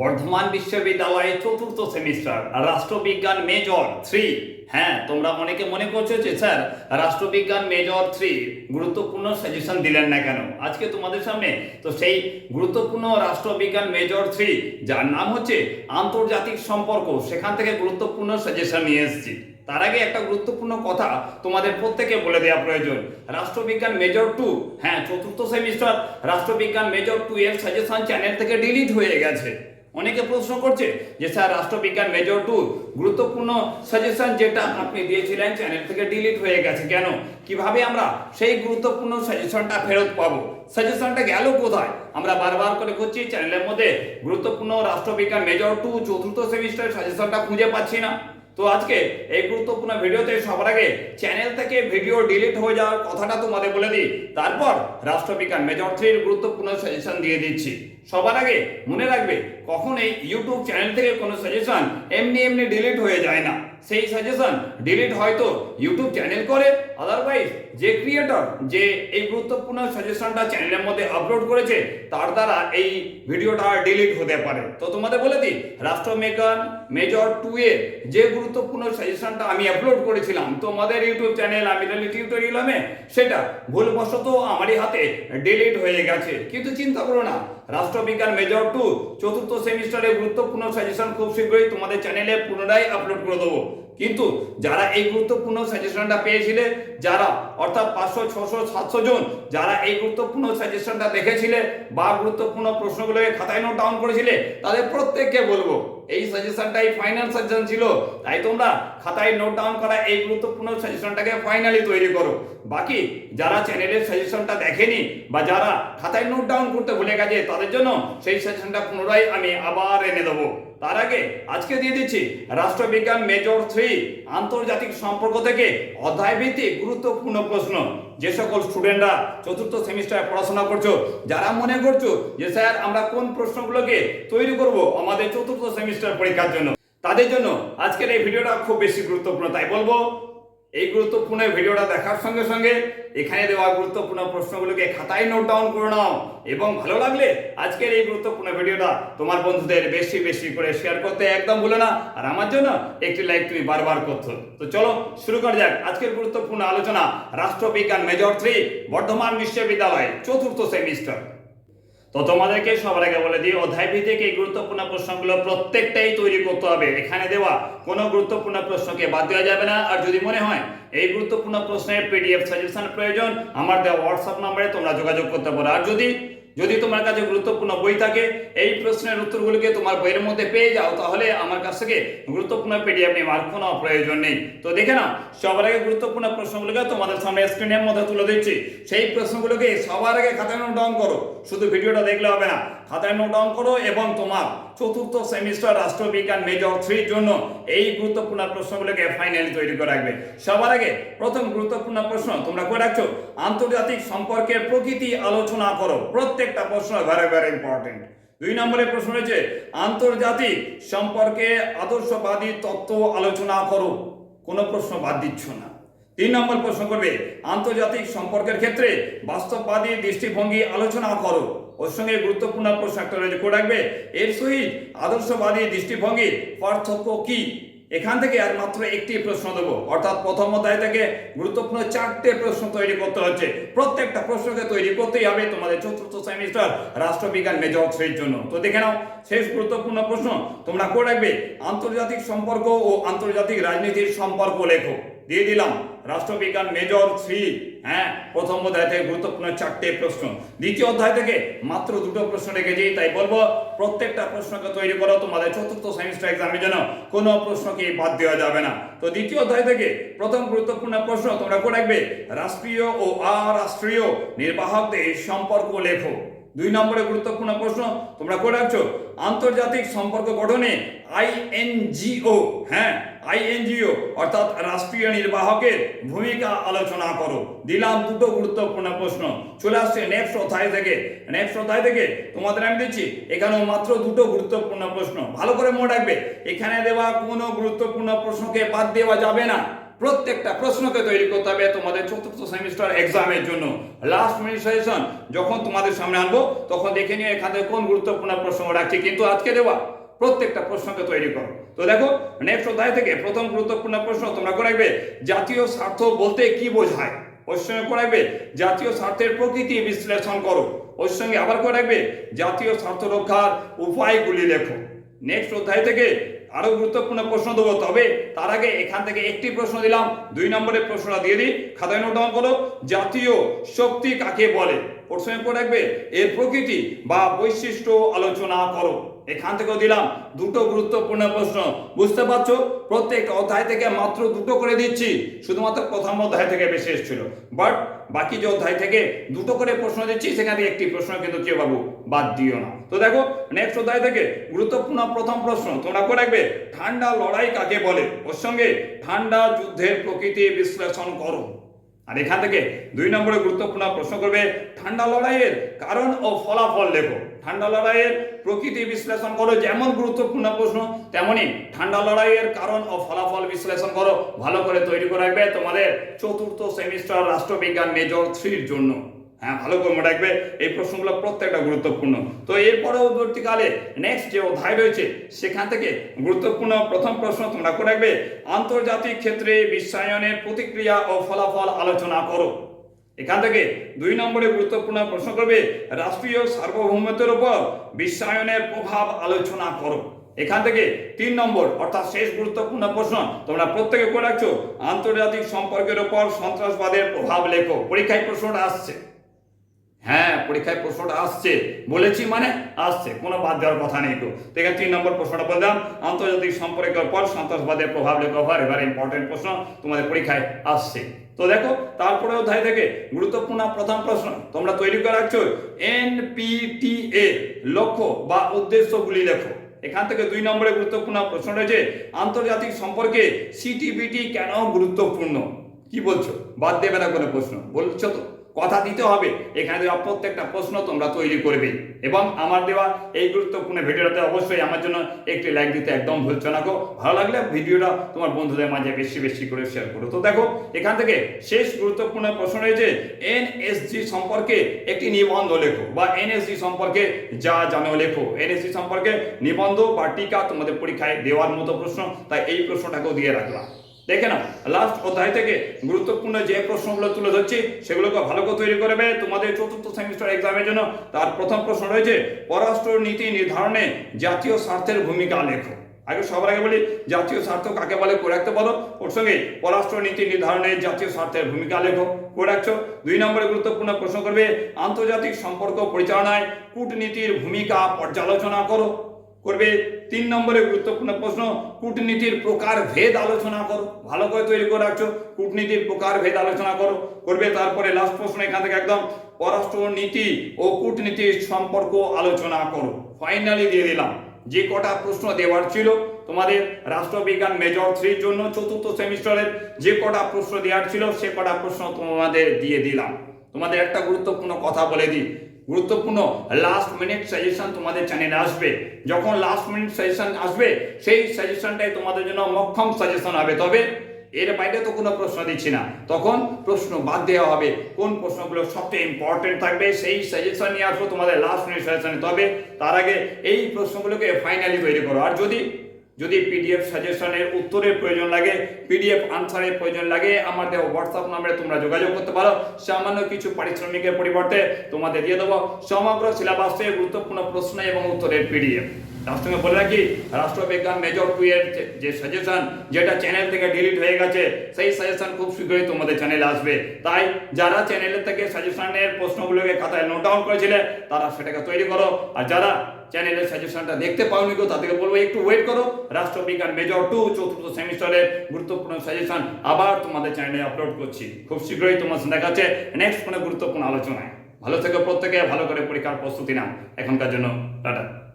বর্ধমান বিশ্ববিদ্যালয়ে চতুর্থ সেমিস্টার, রাষ্ট্রবিজ্ঞান মেজর থ্রি হ্যাঁ তোমরা অনেকে মনে করছ যে, স্যার, রাষ্ট্রবিজ্ঞান মেজর থ্রি গুরুত্বপূর্ণ সাজেশন দিলেন না কেন? আজকে তোমাদের সামনে, তো সেই গুরুত্বপূর্ণ রাষ্ট্রবিজ্ঞান মেজর থ্রি যার নাম হচ্ছে আন্তর্জাতিক সম্পর্ক, সেখান থেকে গুরুত্বপূর্ণ সাজেশন নিয়ে এসেছি। তার আগে একটা গুরুত্বপূর্ণ কথা তোমাদের প্রত্যেকে বলে দেওয়া প্রয়োজন। রাষ্ট্রবিজ্ঞান মেজর টু হ্যাঁ চতুর্থ সেমিস্টার, রাষ্ট্রবিজ্ঞান মেজর টু এর সাজেশন চ্যানেল থেকে ডিলিট হয়ে গেছে। অনেকে প্রশ্ন করছে যে, স্যার, রাষ্ট্রবিজ্ঞান মেজর টু গুরুত্বপূর্ণ সাজেশন যেটা আপনি দিয়েছিলেন চ্যানেল থেকে ডিলিট হয়ে গেছে। কেন? কীভাবে আমরা সেই গুরুত্বপূর্ণ সাজেশনটা ফেরত পাবো? সাজেশনটা গেল কোথায়? আমরা বারবার করে করছি চ্যানেলের মধ্যে গুরুত্বপূর্ণ রাষ্ট্রবিজ্ঞান মেজর টু চতুর্থ সেমিস্টার সাজেশনটা খুঁজে পাচ্ছি না। তো আজকে এই গুরুত্বপূর্ণ ভিডিওতে সবার আগে চ্যানেল থেকে ভিডিও ডিলিট হয়ে যাওয়ার কথাটা তোমাদের বলে দিই। তারপর রাষ্ট্রবিজ্ঞান মেজর থ্রির গুরুত্বপূর্ণ সাজেশন দিয়ে দিচ্ছি। সবার আগে মনে রাখবে, কখনোই ইউটিউব চ্যানেল থেকে কোনো সাজেশন এমনি এমনি ডিলিট হয়ে যায় না। সেই সাজেশন ডিলিট হয়তো ইউটিউব চ্যানেল করে আদারওয়াইজ যে ক্রিয়েটর যে এই গুরুত্বপূর্ণ সাজেশনটা চ্যানেলের মধ্যে আপলোড করেছে, তার দ্বারা এই ভিডিওটা ডিলিট হতে পারে। তো তোমাদের বলে দিই, রাষ্ট্রবিজ্ঞান মেজর টু এর যে গুরুত্বপূর্ণ সাজেশনটা আমি আপলোড করেছিলাম, তোমাদের ইউটিউব চ্যানেল আমি টিউটোরিয়ালে সেটা ভুলবশত আমারই হাতে ডিলিট হয়ে গেছে। কিন্তু চিন্তা করো না, রাষ্ট্রবিজ্ঞান মেজর টু চতুর্থ সেমিস্টারের গুরুত্বপূর্ণ সাজেশন খুব শীঘ্রই তোমাদের চ্যানেলে পুনরায় আপলোড করে দেবো। কিন্তু যারা এই গুরুত্বপূর্ণ সাজেশনটা পেয়েছিলে, যারা অর্থাৎ পাঁচশো, ছশো, সাতশো জন যারা এই গুরুত্বপূর্ণ সাজেশনটা দেখেছিলে বা গুরুত্বপূর্ণ প্রশ্নগুলোকে খাতায় নোট ডাউন করেছিলে, তাদের প্রত্যেককে বলব, এই সাজেশনটাই ফাইনাল সাজেশন ছিল। তাই তোমরা খাতায় নোট ডাউন করা এই গুরুত্বপূর্ণ সাজেশনটাকে ফাইনালি তৈরি করো। বাকি যারা চ্যানেলের সাজেশনটা দেখেনি বা যারা খাতায় নোট ডাউন করতে ভুলে গেছে, তাদের জন্য সেই সাজেশনটা পুনরায় আমি আবার এনে দেবো। তার আগে আজকে দিয়ে দিচ্ছি রাষ্ট্রবিজ্ঞান মেজর থ্রি, আন্তর্জাতিক সম্পর্ক থেকে অধ্যায় ভিত্তিক গুরুত্বপূর্ণ প্রশ্ন। যে সকল স্টুডেন্টরা চতুর্থ সেমিস্টারে পড়াশোনা করছ, যারা মনে করছ যে স্যার আমরা কোন প্রশ্নগুলোকে তৈরি করব আমাদের চতুর্থ সেমিস্টার পরীক্ষার জন্য, তাদের জন্য আজকের এই ভিডিওটা খুব বেশি গুরুত্বপূর্ণ। তাই বলব এই গুরুত্বপূর্ণ ভিডিওটা দেখার সঙ্গে সঙ্গে এখানে দেওয়া গুরুত্বপূর্ণ প্রশ্নগুলোকে খাতায় নোট ডাউন করে নাও। এবং ভালো লাগলে আজকের এই গুরুত্বপূর্ণ ভিডিওটা তোমার বন্ধুদের বেশি বেশি করে শেয়ার করতে একদম ভুলো না। আর আমার জন্য একটি লাইক তুমি বারবার করছ। তো চলো শুরু করা যাক। আজকের গুরুত্বপূর্ণ আলোচনা, রাষ্ট্রবিজ্ঞান মেজর থ্রি বর্ধমান বিশ্ববিদ্যালয়, চতুর্থ সেমিস্টার তো তোমাদেরকে সবার আগে বলে দিই, অধ্যায় ভিত্তিক এই গুরুত্বপূর্ণ প্রশ্নগুলো প্রত্যেকটাই তৈরি করতে হবে। এখানে দেওয়া কোনো গুরুত্বপূর্ণ প্রশ্নকে বাদ দেওয়া যাবে না। আর যদি মনে হয় এই গুরুত্বপূর্ণ প্রশ্নের পিডিএফ সাজেশন প্রয়োজন, আমার দেওয়া হোয়াটসঅ্যাপ নম্বরে তোমরা যোগাযোগ করতে পারো। আর যদি যদি তোমার কাছে গুরুত্বপূর্ণ বই থাকে, এই প্রশ্নের উত্তরগুলোকে তোমার বইয়ের মধ্যে পেয়ে যাও, তাহলে আমার কাছ থেকে গুরুত্বপূর্ণ পিডিএফ নেওয়ার কোনো প্রয়োজন নেই। তো দেখে নাও, সবার আগে গুরুত্বপূর্ণ প্রশ্নগুলোকে তোমাদের সামনে স্ক্রিনের মধ্যে তুলে দিচ্ছি। সেই প্রশ্নগুলোকে সবার আগে খাতায় ডাউন করো। শুধু ভিডিওটা দেখলে হবে না খাতায় নোট ডাউন করো এবং তোমার চতুর্থ সেমিস্টার রাষ্ট্রবিজ্ঞান মেজর থ্রির জন্য এই গুরুত্বপূর্ণ প্রশ্নগুলোকে ফাইনালি তৈরি করে রাখবে। সবার আগে প্রথম গুরুত্বপূর্ণ প্রশ্ন, তোমরা করে রাখছো? আন্তর্জাতিক সম্পর্কের প্রকৃতি আলোচনা করো। প্রত্যেকটা প্রশ্ন ভেরি ভেরি ইম্পর্টেন্ট দুই নম্বরের প্রশ্ন রয়েছে, আন্তর্জাতিক সম্পর্কে আদর্শবাদী তত্ত্ব আলোচনা করো। কোনো প্রশ্ন বাদ দিচ্ছ না। তিন নম্বর প্রশ্ন করবে, আন্তর্জাতিক সম্পর্কের ক্ষেত্রে বাস্তববাদী দৃষ্টিভঙ্গি আলোচনা করো। ওর সঙ্গে গুরুত্বপূর্ণ প্রশ্ন একটা রয়েছে করে রাখবে। এর সহিত আদর্শবাদী দৃষ্টিভঙ্গির পার্থক্য কি? এখান থেকে আর মাত্র একটি প্রশ্ন দেবো। অর্থাৎ প্রথম অধ্যায় থেকে গুরুত্বপূর্ণ চারটে প্রশ্ন তৈরি করতে হচ্ছে। প্রত্যেকটা প্রশ্নকে তৈরি করতেই হবে তোমাদের চতুর্থ সেমিস্টার রাষ্ট্রবিজ্ঞান মেজর থ্রির জন্য। তো দেখে নাও, শেষ গুরুত্বপূর্ণ প্রশ্ন। তোমরা করে রাখবে, আন্তর্জাতিক সম্পর্ক ও আন্তর্জাতিক রাজনীতির সম্পর্ক লেখো। দিয়ে দিলাম। রাষ্ট্রবিজ্ঞান মেজর থ্রি হ্যাঁ প্রথম অধ্যায় থেকে গুরুত্বপূর্ণ চারটে প্রশ্ন। দ্বিতীয় অধ্যায় থেকে মাত্র দুটো প্রশ্ন রেখেছি, তাই বলব প্রত্যেকটা প্রশ্নকে তৈরি করো, তোমাদের চতুর্থ সেমিস্টার এক্সামের জন্য কোনো প্রশ্নকে বাদ দেওয়া যাবে না। তো দ্বিতীয় অধ্যায় থেকে প্রথম গুরুত্বপূর্ণ প্রশ্ন তোমরা করে রাখবে, রাষ্ট্রীয় ও অরাষ্ট্রীয় নির্বাহকদের সম্পর্ক লেখো। দুই নম্বরে গুরুত্বপূর্ণ প্রশ্ন, তোমরা করে রাখছো। আন্তর্জাতিক সম্পর্ক গঠনে আইএনজিও হ্যাঁ আইএনজিও অর্থাৎ রাষ্ট্রীয় নির্বাহকের ভূমিকা আলোচনা করো। দিলাম দুটো গুরুত্বপূর্ণ প্রশ্ন। চলে আসছে নেক্সট অধ্যায় থেকে। নেক্সট অধ্যায় থেকে তোমাদের আমি দিচ্ছি, এখানেও মাত্র দুটো গুরুত্বপূর্ণ প্রশ্ন। ভালো করে মনে রাখবে, এখানে দেওয়া কোনো গুরুত্বপূর্ণ প্রশ্নকে বাদ দেওয়া যাবে না। প্রত্যেকটা প্রশ্নকে তৈরি করতে হবে তোমাদের চতুর্থ সেমিস্টার এক্সামের জন্য। লাস্ট মিনিট সাজেশন যখন তোমাদের সামনে আনব, তখন দেখে নিয়ে এখান কোন গুরুত্বপূর্ণ প্রশ্ন রাখছি কিন্তু আজকে দেওয়া। প্রত্যেকটা প্রশ্নকে তৈরি করো। তো দেখো নেক্সট অধ্যায় থেকে প্রথম গুরুত্বপূর্ণ প্রশ্ন তোমরা করে রাখবে জাতীয় স্বার্থ বলতে কি বোঝায়? ওর সঙ্গে করে রাখবে জাতীয় স্বার্থের প্রকৃতি বিশ্লেষণ করো। ওর সঙ্গে আবার করে রাখবে জাতীয় স্বার্থ রক্ষার উপায়গুলি লেখো। নেক্সট অধ্যায় থেকে আরও গুরুত্বপূর্ণ প্রশ্ন দেবো। তবে তার আগে এখান থেকে একটি প্রশ্ন দিলাম। দুই নম্বরের প্রশ্নটা দিয়ে দিই। খাতায় নোট ডাউন করো। জাতীয় শক্তি কাকে বলে? প্রশ্নে করে রাখবে এর প্রকৃতি বা বৈশিষ্ট্য আলোচনা করো। এখান থেকেও দিলাম দুটো গুরুত্বপূর্ণ প্রশ্ন। বুঝতে পারছ? প্রত্যেক অধ্যায় থেকে মাত্র দুটো করে দিচ্ছি। শুধুমাত্র প্রথম অধ্যায় থেকে বেশি এসেছিল। বাট বাকি যে অধ্যায় থেকে দুটো করে প্রশ্ন দিচ্ছি, সেখানে একটি প্রশ্ন কিন্তু কেউ বাবু বাদ দিও না। তো দেখো নেক্সট অধ্যায় থেকে গুরুত্বপূর্ণ প্রথম প্রশ্ন, তোমরা করে রাখবে? ঠান্ডা লড়াই কাকে বলে? ওর সঙ্গে ঠান্ডা যুদ্ধের প্রকৃতি বিশ্লেষণ করো। আর এখান থেকে দুই নম্বরে গুরুত্বপূর্ণ প্রশ্ন করবে, ঠান্ডা লড়াইয়ের কারণ ও ফলাফল লেখো। ঠান্ডা লড়াইয়ের প্রকৃতি বিশ্লেষণ করো, যেমন গুরুত্বপূর্ণ প্রশ্ন তেমনই ঠান্ডা লড়াইয়ের কারণ ও ফলাফল বিশ্লেষণ করো। ভালো করে তৈরি করে রাখবে তোমাদের চতুর্থ সেমিস্টার রাষ্ট্রবিজ্ঞান মেজর থ্রির জন্য। হ্যাঁ ভালো করে মনে রাখবে এই প্রশ্নগুলো প্রত্যেকটা গুরুত্বপূর্ণ। তো এর পরবর্তীকালে নেক্সট যে অধ্যায় রয়েছে, সেখান থেকে গুরুত্বপূর্ণ প্রথম প্রশ্ন তোমরা করে রাখবে। আন্তর্জাতিক ক্ষেত্রে বিশ্বায়নের প্রতিক্রিয়া ও ফলাফল আলোচনা করো। এখান থেকে দুই নম্বরে গুরুত্বপূর্ণ প্রশ্ন করবে, রাষ্ট্রীয় সার্বভৌমত্বের উপর বিশ্বায়নের প্রভাব আলোচনা করো। এখান থেকে তিন নম্বর, অর্থাৎ শেষ গুরুত্বপূর্ণ প্রশ্ন তোমরা প্রত্যেকে করে রাখছো, আন্তর্জাতিক সম্পর্কের উপর সন্ত্রাসবাদের প্রভাব লেখো। পরীক্ষায় প্রশ্নটা আসছে। হ্যাঁ পরীক্ষায় প্রশ্নটা আসছে। বলেছি মানে আসছে, কোনো বাদ দেওয়ার কথা নেই তো। তো এখানে তিন নম্বর প্রশ্নটা বললাম, আন্তর্জাতিক সম্পর্কের পর সন্ত্রাসবাদের প্রভাব লেখো ভার এবার ইম্পর্টেন্ট প্রশ্ন তোমাদের পরীক্ষায় আসছে। তো দেখো, তারপরে অধ্যায় থেকে গুরুত্বপূর্ণ প্রথম প্রশ্ন তোমরা তৈরি করে রাখছো, এনপিটিএ লক্ষ্য বা উদ্দেশ্যগুলি লেখো। এখান থেকে দুই নম্বরে গুরুত্বপূর্ণ প্রশ্ন রয়েছে, আন্তর্জাতিক সম্পর্কে সিটিবিটি কেন গুরুত্বপূর্ণ? কি বলছো? বাদ দেবে না কোনো প্রশ্ন। বলছো তো। কথা দিতে হবে। এখানে দেওয়া প্রত্যেকটা প্রশ্ন তোমরা তৈরি করবে। এবং আমার দেওয়া এই গুরুত্বপূর্ণ ভিডিওটাতে অবশ্যই আমার জন্য একটি লাইক দিতে একদম ভুলছো না গো। ভালো লাগলে ভিডিওটা তোমার বন্ধুদের মাঝে বেশি বেশি করে শেয়ার করো। তো দেখো, এখান থেকে শেষ গুরুত্বপূর্ণ প্রশ্ন রয়েছে, এনএসজি সম্পর্কে একটি নিবন্ধ লেখো বা এনএসজি সম্পর্কে যা জানো লেখো। এনএসজি সম্পর্কে নিবন্ধ বা টিকা তোমাদের পরীক্ষায় দেওয়ার মতো প্রশ্ন, তাই এই প্রশ্নটাকেও দিয়ে রাখলাম। দেখে নাও লাস্ট অধ্যায় থেকে গুরুত্বপূর্ণ যে প্রশ্নগুলো তুলে ধরছি, সেগুলোকে ভালো করে তৈরি করবে তোমাদের চতুর্থ সেমিস্টার এক্সামের জন্য তার প্রথম প্রশ্ন রয়েছে, পররাষ্ট্র নীতি নির্ধারণে জাতীয় স্বার্থের ভূমিকা লেখো। আগে সবার আগে বলি, জাতীয় স্বার্থ কাকে বলে, করে রাখতে পারো ওর সঙ্গে পররাষ্ট্র নীতি নির্ধারণে জাতীয় স্বার্থের ভূমিকা লেখো, করে রাখছো। দুই নম্বরে গুরুত্বপূর্ণ প্রশ্ন করবে, আন্তর্জাতিক সম্পর্ক পরিচালনায় কূটনীতির ভূমিকা পর্যালোচনা করো, করবে। তিন নম্বরে গুরুত্বপূর্ণ প্রশ্ন, কূটনীতির প্রকার ভেদ আলোচনা করো। ভালো করে তৈরি করে রাখছো, কূটনীতির প্রকার ভেদ আলোচনা করো। করবে তারপরে লাস্ট প্রশ্ন এখান থেকে একদম পররাষ্ট্র নীতি ও কূটনীতির সম্পর্ক আলোচনা করো। ফাইনালি দিয়ে দিলাম, যে কটা প্রশ্ন দেওয়ার ছিল, তোমাদের রাষ্ট্রবিজ্ঞান মেজর থ্রির জন্য, চতুর্থ সেমিস্টারের যে কটা প্রশ্ন দেওয়ার ছিল, সে কটা প্রশ্ন তোমাদের দিয়ে দিলাম। তোমাদের একটা গুরুত্বপূর্ণ কথা বলে দিই গুরুত্বপূর্ণ লাস্ট মিনিট সাজেশন তোমাদের চ্যানেলে আসবে। যখন লাস্ট মিনিট সাজেশন আসবে, সেই সাজেশনটাই তোমাদের জন্য মক্ষম সাজেশন হবে। তবে এর বাইরে তো কোনো প্রশ্ন দিচ্ছি না। তখন প্রশ্ন বাদ দেওয়া হবে। কোন প্রশ্নগুলো সবচেয়ে ইম্পর্টেন্ট থাকবে, সেই সাজেশন নিয়ে আসব তোমাদের লাস্ট মিনিট সাজেশনে তবে তার আগে এই প্রশ্নগুলোকে ফাইনালি তৈরি করো। আর যদি যদি পিডিএফ সাজেশনের উত্তরের প্রয়োজন লাগে পিডিএফ আনসারের প্রয়োজন লাগে, আমার দেওয়া হোয়াটসঅ্যাপ নাম্বারে তোমরা যোগাযোগ করতে পারো। সামান্য কিছু পারিশ্রমিকের পরিবর্তে তোমাদের দিয়ে দেবো। সমগ্র সিলেবাসে গুরুত্বপূর্ণ প্রশ্ন এবং উত্তরের পিডিএফ তার সঙ্গে বলে রাখি, রাষ্ট্রবিজ্ঞান মেজর টু এর যে সাজেশন যেটা চ্যানেল থেকে ডিলিট হয়ে গেছে, সেই সাজেশন খুব শীঘ্রই তোমাদের চ্যানেলে আসবে। তাই যারা চ্যানেলের থেকে সাজেশনের প্রশ্নগুলোকে খাতায় নোট ডাউন করেছিলে, তারা সেটাকে তৈরি করো। আর যারা চ্যানেলের সাজেশনটা দেখতে পাওনি কেউ তাদেরকে বলব একটু ওয়েট করো। রাষ্ট্রবিজ্ঞান মেজর টু চতুর্থ সেমিস্টারের গুরুত্বপূর্ণ সাজেশন আবার তোমাদের চ্যানেলে আপলোড করছি। খুব শীঘ্রই তোমার সাথে দেখা হচ্ছে নেক্সট কোনো গুরুত্বপূর্ণ আলোচনায়। ভালো থেকে প্রত্যেকে, ভালো করে পরীক্ষার প্রস্তুতি নাও। এখনকার জন্য টাটা।